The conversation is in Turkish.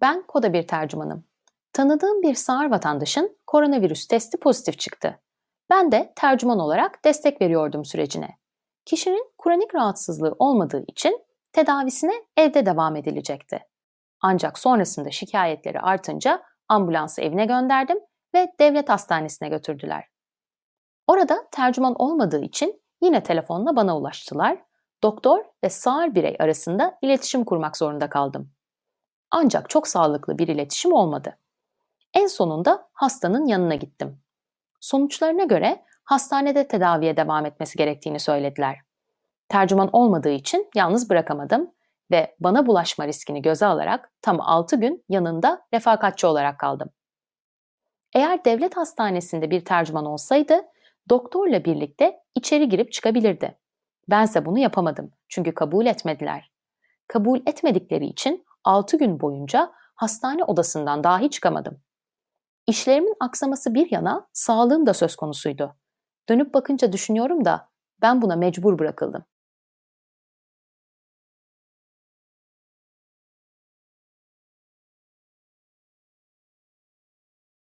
Ben Koda bir tercümanım. Tanıdığım bir sağır vatandaşın koronavirüs testi pozitif çıktı. Ben de tercüman olarak destek veriyordum sürecine. Kişinin kronik rahatsızlığı olmadığı için tedavisine evde devam edilecekti. Ancak sonrasında şikayetleri artınca ambulansı evine gönderdim ve devlet hastanesine götürdüler. Orada tercüman olmadığı için yine telefonla bana ulaştılar. Doktor ve sağır birey arasında iletişim kurmak zorunda kaldım. Ancak çok sağlıklı bir iletişim olmadı. En sonunda hastanın yanına gittim. Sonuçlarına göre hastanede tedaviye devam etmesi gerektiğini söylediler. Tercüman olmadığı için yalnız bırakamadım ve bana bulaşma riskini göze alarak tam 6 gün yanında refakatçi olarak kaldım. Eğer devlet hastanesinde bir tercüman olsaydı doktorla birlikte içeri girip çıkabilirdi. Bense bunu yapamadım çünkü kabul etmediler. Kabul etmedikleri için 6 gün boyunca hastane odasından dahi çıkamadım. İşlerimin aksaması bir yana sağlığım da söz konusuydu. Dönüp bakınca düşünüyorum da ben buna mecbur bırakıldım.